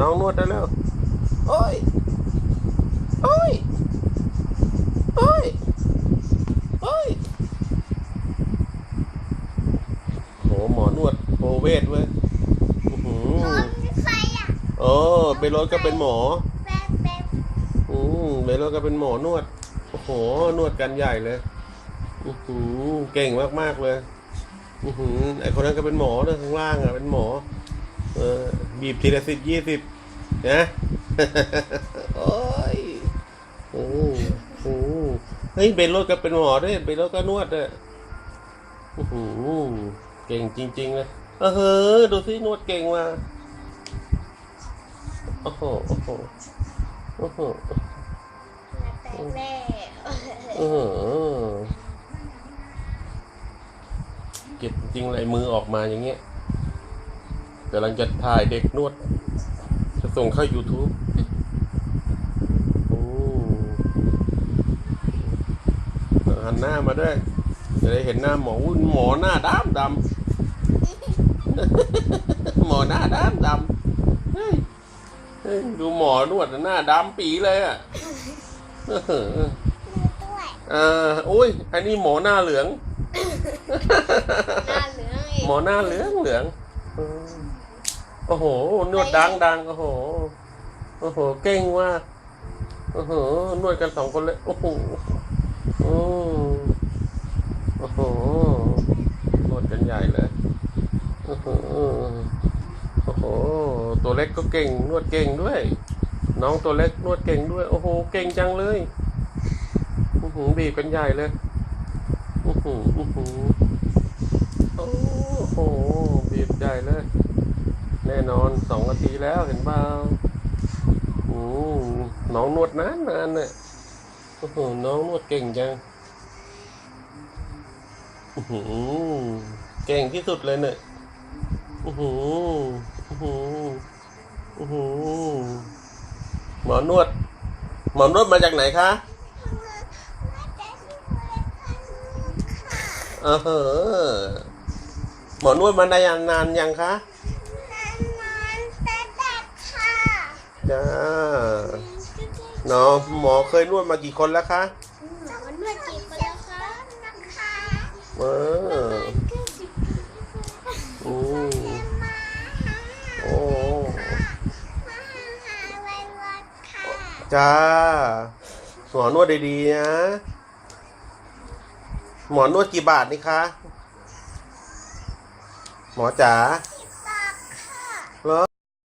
น้องนวดได้แล้วโอ้ยโอ้ยโอ้ยโอ้ยโหหมอนวดโปรเวทเว้ยอื้อหือถไฟอะโอ้เบโรสก็เป็นหมอ แป๊บแป๊บอืมเบโรสก็เป็นหมอนวด โอ้โห นวดกันใหญ่เลยอือหือเก่งมากๆเลย อือหือไอคนนั้นก็เป็นหมอเนะข้างล่างอะเป็นหมอ เออบีบทีละสิบยี่สิบนะโอ้ยโอ้โหเฮ้ยเบนโรสก็เป็นหมอด้วยเบนโรสก็นวดด้วยอือหือเก่งจริงๆเลยเออเฮ้อดูสินวดเก่งว่ะโอ้โหโอ้โหโอ้โหแป๊บแม่เออเก็บจริงเลยมือออกมาอย่างเงี้ย กำลังจะถ่ายเด็กนวด จะส่งเข้า YouTube โอ้หันหน้ามาด้วยจะได้เห็นหน้าหมออุ้ยหมอหน้าดำดำหมอหน้าดำดำเฮ้ยเฮ้ยดูหมอนวดหน้าดำปีเลยอะเออด้วยอ่าอุ้ยอันนี้หมอหน้าเหลือง หน้าเหลืองอีกหมอหน้าเหลืองเหลืองอืม โอ้โห นวดดังดังโอ้โห โอ้โห เก่งว่ากโอ้โห นวดกันสองคนเลย โอ้โห โอ้โอ้โห นวดกันใหญ่เลย โอ้โห โอ้โห ตัวเล็กก็เก่ง นวดเก่งด้วย น้องตัวเล็กนวดเก่งด้วย โอ้โห เก่งจังเลยอื้อหือบีบกันใหญ่เลยอื้อหืออื้อหือโอ้โห บีบใหญ่เลยแน่นอนสองนาทีแล้วเห็นเปล่าอืมน้องนวดนานนานเนี่ยโอ้โหน้องนวดเก่งจังอื้อหือเก่งที่สุดเลยเนี่ยอือหืออื้อหืออื้อหือหมอนวด หมอนวดมาจากไหนคะเออเหอะหมอนวดมานานนานยังคะ นานๆแต่ดักค่ะ จ้าเนาะหมอเคยนวดมากี่คนแล้วคะหมอนวดกี่คนแล้วคะนะคะเอออืมมาโอ้มาหาไว้วัดค่ะจ้าหมอนวดดีๆนะหมอนวดกี่บาทนี่คะ หมอจ๋า